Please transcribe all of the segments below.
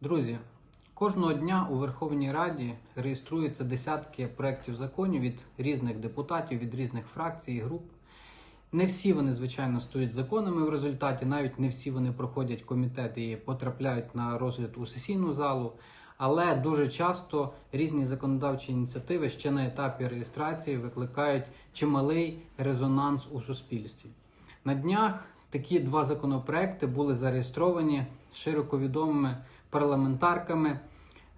Друзі, кожного дня у Верховній Раді реєструються десятки проєктів законів від різних депутатів, від різних фракцій і груп. Не всі вони, звичайно, стають законами в результаті, навіть не всі вони проходять комітет і потрапляють на розгляд у сесійну залу. Але дуже часто різні законодавчі ініціативи ще на етапі реєстрації викликають чималий резонанс у суспільстві. На днях такі два законопроекти були зареєстровані широко відомими парламентарками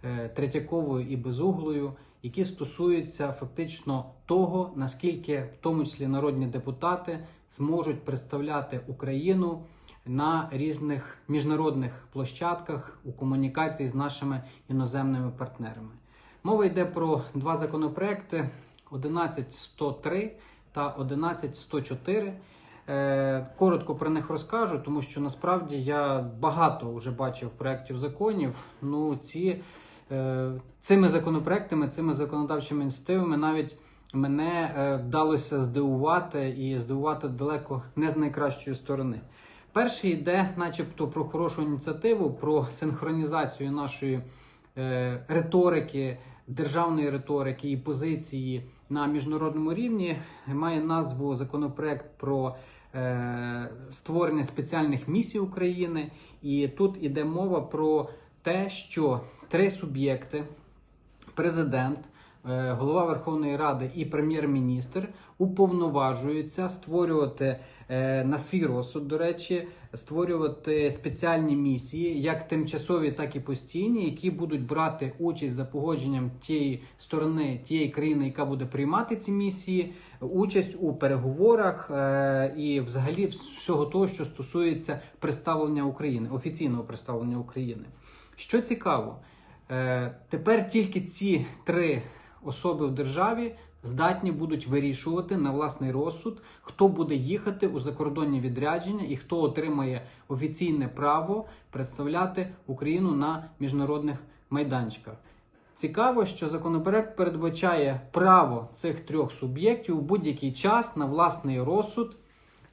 е, Третьяковою і Безуглою, які стосуються фактично того, наскільки в тому числі народні депутати зможуть представляти Україну на різних міжнародних площадках у комунікації з нашими іноземними партнерами. Мова йде про два законопроекти: 11103 та 11104. Е, Коротко про них розкажу, тому що насправді я багато вже бачив проєктів законів. Ну, ці, е, цими законопроектами, цими законодавчими ініціативами навіть мене е, вдалося здивувати і здивувати далеко не з найкращої сторони. Перший йде, начебто, про хорошу ініціативу, про синхронізацію нашої риторики, державної риторики і позиції на міжнародному рівні. Має назву законопроект про е, створення спеціальних місій України. І тут іде мова про те, що три суб'єкти, президент. е, Голова Верховної Ради і прем'єр-міністр уповноважуються створювати на свій розсуд, до речі, створювати спеціальні місії, як тимчасові, так і постійні, які будуть брати участь за погодженням тієї сторони, тієї країни, яка буде приймати ці місії, участь у переговорах е, і, взагалі, всього того, що стосується представлення України, офіційного представлення України. Що цікаво, е, тепер тільки ці три особи в державі здатні будуть вирішувати на власний розсуд, хто буде їхати у закордонні відрядження і хто отримає офіційне право представляти Україну на міжнародних майданчиках. Цікаво, що законопроект передбачає право цих трьох суб'єктів у будь-який час на власний розсуд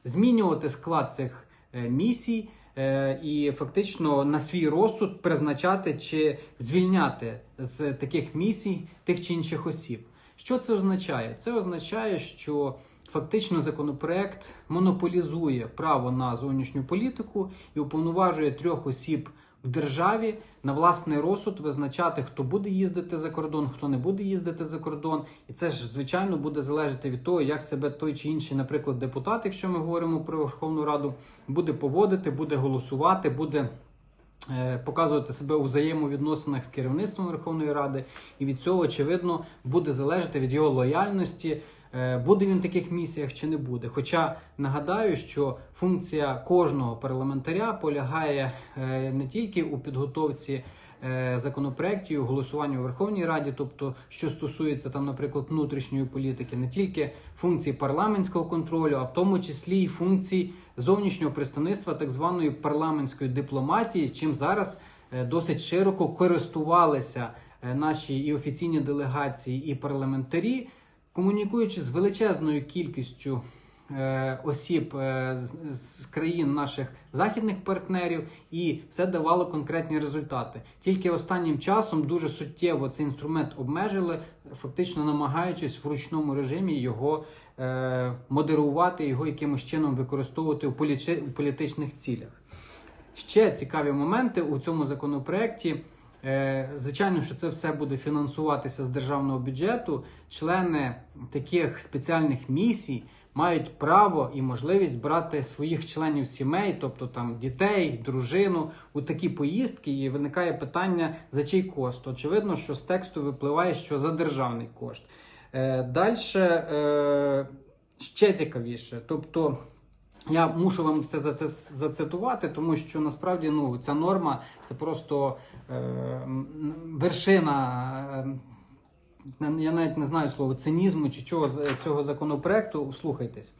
змінювати склад цих е, місій е, і фактично на свій розсуд призначати чи звільняти з таких місій тих чи інших осіб. Що це означає? Це означає, що фактично законопроект монополізує право на зовнішню політику і уповноважує трьох осіб в державі на власний розсуд визначати, хто буде їздити за кордон, хто не буде їздити за кордон. І це ж звичайно буде залежати від того, як себе той чи інший, наприклад, депутат, якщо ми говоримо про Верховну Раду, буде поводити, буде голосувати, буде. Е, Показувати себе у взаємовідносинах з керівництвом Верховної Ради, і від цього, очевидно, буде залежати від його лояльності, е, буде він в таких місіях чи не буде. Хоча нагадаю, що функція кожного парламентаря полягає е, не тільки у підготовці законопроєктів, у голосуванні у Верховній Раді, тобто що стосується там, наприклад, внутрішньої політики, не тільки функції парламентського контролю, а в тому числі й функцій зовнішнього представництва так званої парламентської дипломатії, чим зараз е, досить широко користувалися е, наші і офіційні делегації, і парламентарі, комунікуючи з величезною кількістю е, осіб е, з, країн наших західних партнерів, і це давало конкретні результати. Тільки останнім часом дуже суттєво цей інструмент обмежили, фактично намагаючись в ручному режимі його е, модерувати, його якимось чином використовувати у, політичних цілях. Ще цікаві моменти у цьому законопроекті. Е, Звичайно, що це все буде фінансуватися з державного бюджету. Члени таких спеціальних місій мають право і можливість брати своїх членів сімей, тобто там дітей, дружину, у такі поїздки. І виникає питання за чий кошт. Очевидно, що з тексту випливає, що за державний кошт. Далі ще цікавіше. Тобто. Я мушу вам це зацитувати, тому що насправді ну ця норма це просто е, вершина. Е, я навіть не знаю слова цинізму чи чого з цього законопроекту. Слухайтесь,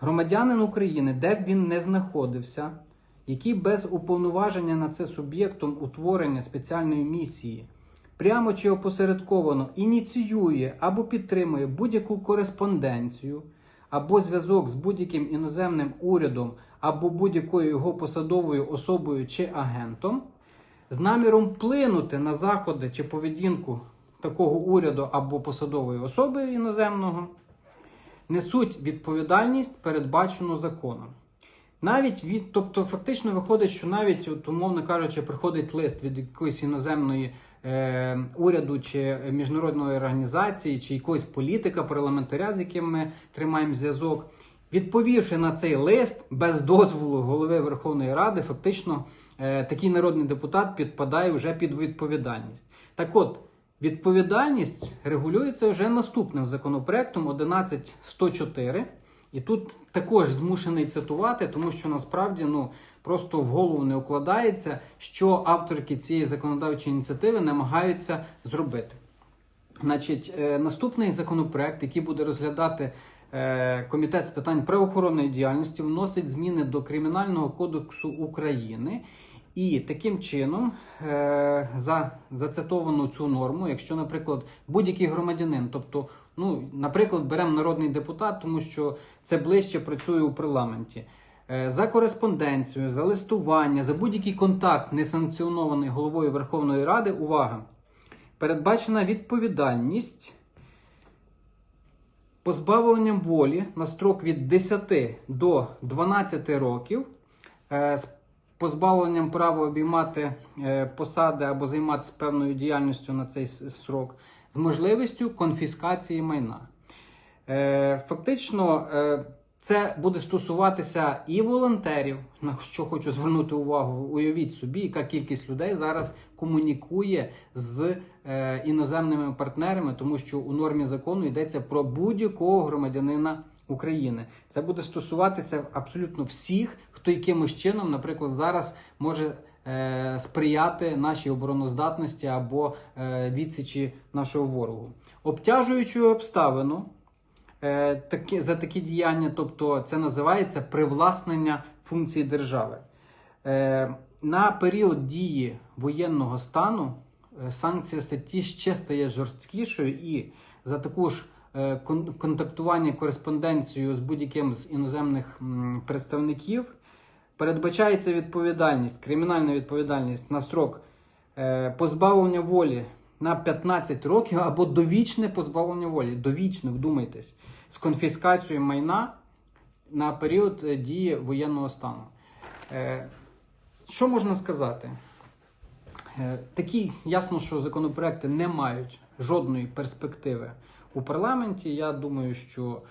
громадянин України, де б він не знаходився, який без уповноваження на це суб'єктом утворення спеціальної місії прямо чи опосередковано ініціює або підтримує будь-яку кореспонденцію або зв'язок з будь-яким іноземним урядом або будь-якою його посадовою особою чи агентом, з наміром вплинути на заходи чи поведінку такого уряду або посадової особи іноземного, несуть відповідальність, передбачену законом. Навіть від, тобто, фактично виходить, що навіть, от, умовно кажучи, приходить лист від якоїсь іноземної е, уряду чи міжнародної організації, чи якогось політика, парламентаря, з яким ми тримаємо зв'язок. Відповівши на цей лист без дозволу голови Верховної Ради, фактично е, такий народний депутат підпадає вже під відповідальність. Так от, відповідальність регулюється вже наступним законопроектом 11104. І тут також змушений цитувати, тому що насправді ну просто в голову не укладається, що авторки цієї законодавчої ініціативи намагаються зробити. Значить, е, наступний законопроект, який буде розглядати е, комітет з питань правоохоронної діяльності, вносить зміни до Кримінального кодексу України. І таким чином, е, за зацитовану цю норму, якщо, наприклад, будь-який громадянин, тобто, ну, наприклад, беремо народний депутат, тому що це ближче працює у парламенті. е, За кореспонденцію, за листування, за будь-який контакт, не санкціонований головою Верховної Ради, увага! Передбачена відповідальність позбавленням волі на строк від 10 до 12 років, е, з позбавленням права обіймати е, посади або займатися певною діяльністю на цей с- строк, з можливістю конфіскації майна. Е, Фактично, е, це буде стосуватися і волонтерів, на що хочу звернути увагу. Uявіть собі, яка кількість людей зараз комунікує з іноземними партнерами, тому що у нормі закону йдеться про будь-якого громадянина України. Це буде стосуватися абсолютно всіх, хто якимось чином, наприклад, зараз може е, сприяти нашій обороноздатності або е, відсічі нашого ворогу. Обтяжуючою обставину е, такі, за такі діяння, тобто це називається привласнення функцій держави. Е, на період дії воєнного стану е, санкція статті ще стає жорсткішою, і за таку ж е, контактування, кореспонденцію з будь-яким з іноземних представників передбачається відповідальність, кримінальна відповідальність на строк е, позбавлення волі на 15 років або довічне позбавлення волі. Довічне, вдумайтесь, з конфіскацією майна на період е, дії воєнного стану. Е, Що можна сказати? Такі ясно, що законопроекти не мають жодної перспективи у парламенті. Я думаю, що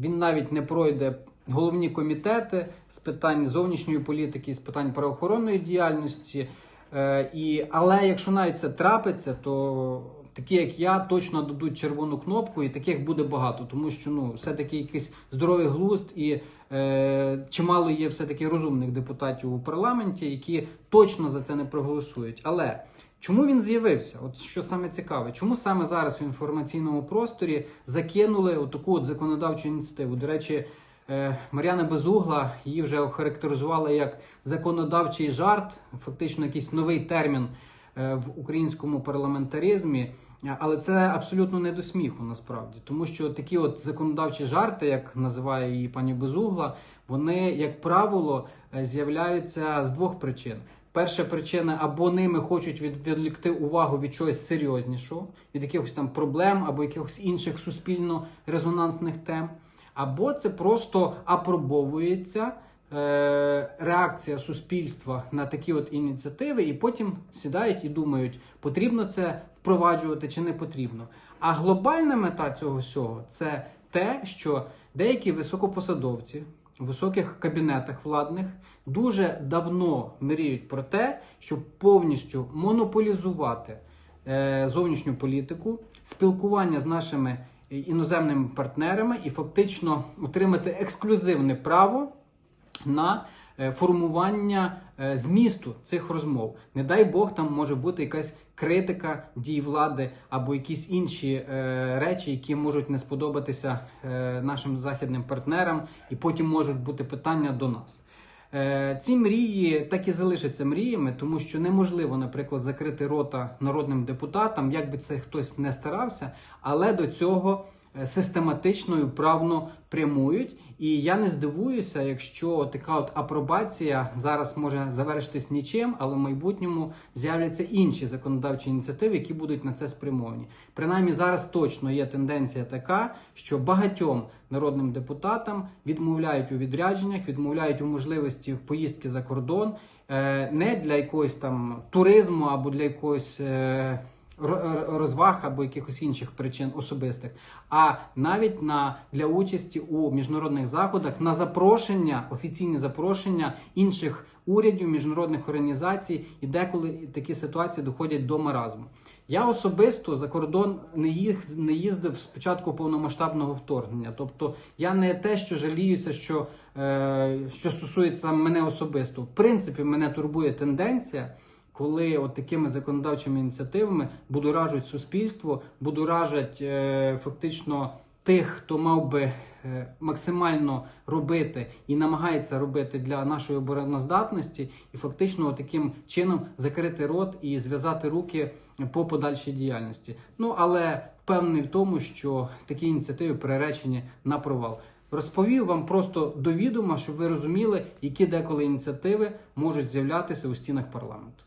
він навіть не пройде головні комітети з питань зовнішньої політики, з питань правоохоронної діяльності. Е, І, але якщо навіть це трапиться, то такі, як я, точно дадуть червону кнопку, і таких буде багато, тому що ну, все-таки якийсь здоровий глузд і е, чимало є все-таки розумних депутатів у парламенті, які точно за це не проголосують. Але чому він з'явився? От що саме цікаве, чому саме зараз в інформаційному просторі закинули отаку от законодавчу ініціативу? До речі, Мар'яна Безугла її вже охарактеризувала як законодавчий жарт, фактично якийсь новий термін е, в українському парламентаризмі. Е, Але це абсолютно не до сміху насправді, тому що такі от законодавчі жарти, як називає її пані Безугла, вони, як правило, е, з'являються з двох причин. Перша причина або ними хочуть відволікти увагу від чогось серйознішого, від якихось там проблем або якихось інших суспільно-резонансних тем, або це просто апробовується е, реакція суспільства на такі от ініціативи, і потім сідають і думають, потрібно це впроваджувати чи не потрібно. А глобальна мета цього всього це те, що деякі високопосадовці в високих кабінетах владних дуже давно мріють про те, щоб повністю монополізувати е, зовнішню політику, спілкування з нашими іноземними партнерами і фактично отримати ексклюзивне право на е, формування е, змісту цих розмов. Не дай Бог, там може бути якась критика дій влади або якісь інші е, речі, які можуть не сподобатися нашим західним партнерам, і потім можуть бути питання до нас. Е, Ці мрії так і залишаться мріями, тому що неможливо, наприклад, закрити рота народним депутатам, як би це хтось не старався, але до цього систематично і вправно прямують. І я не здивуюся, якщо така от апробація зараз може завершитись нічим, але в майбутньому з'являться інші законодавчі ініціативи, які будуть на це спрямовані. Принаймні зараз точно є тенденція така, що багатьом народним депутатам відмовляють у відрядженнях, відмовляють у можливості поїздки за кордон е, не для якогось там туризму або для якогось. Ро- розваг або якихось інших причин особистих, а навіть на для участі у міжнародних заходах на запрошення, офіційні запрошення інших урядів, міжнародних організацій, і деколи такі ситуації доходять до маразму. Я особисто за кордон не їздив з початку повномасштабного вторгнення. Тобто я не те, що жаліюся, що, е, що стосується мене особисто. В принципі, мене турбує тенденція коли от такими законодавчими ініціативами будоражать суспільство, будоражать е, фактично тих, хто мав би е, максимально робити і намагається робити для нашої обороноздатності, і фактично таким чином закрити рот і зв'язати руки по подальшій діяльності. Ну але впевнений в тому, що такі ініціативи приречені на провал. Розповів вам просто до відома, щоб ви розуміли, які деколи ініціативи можуть з'являтися у стінах парламенту.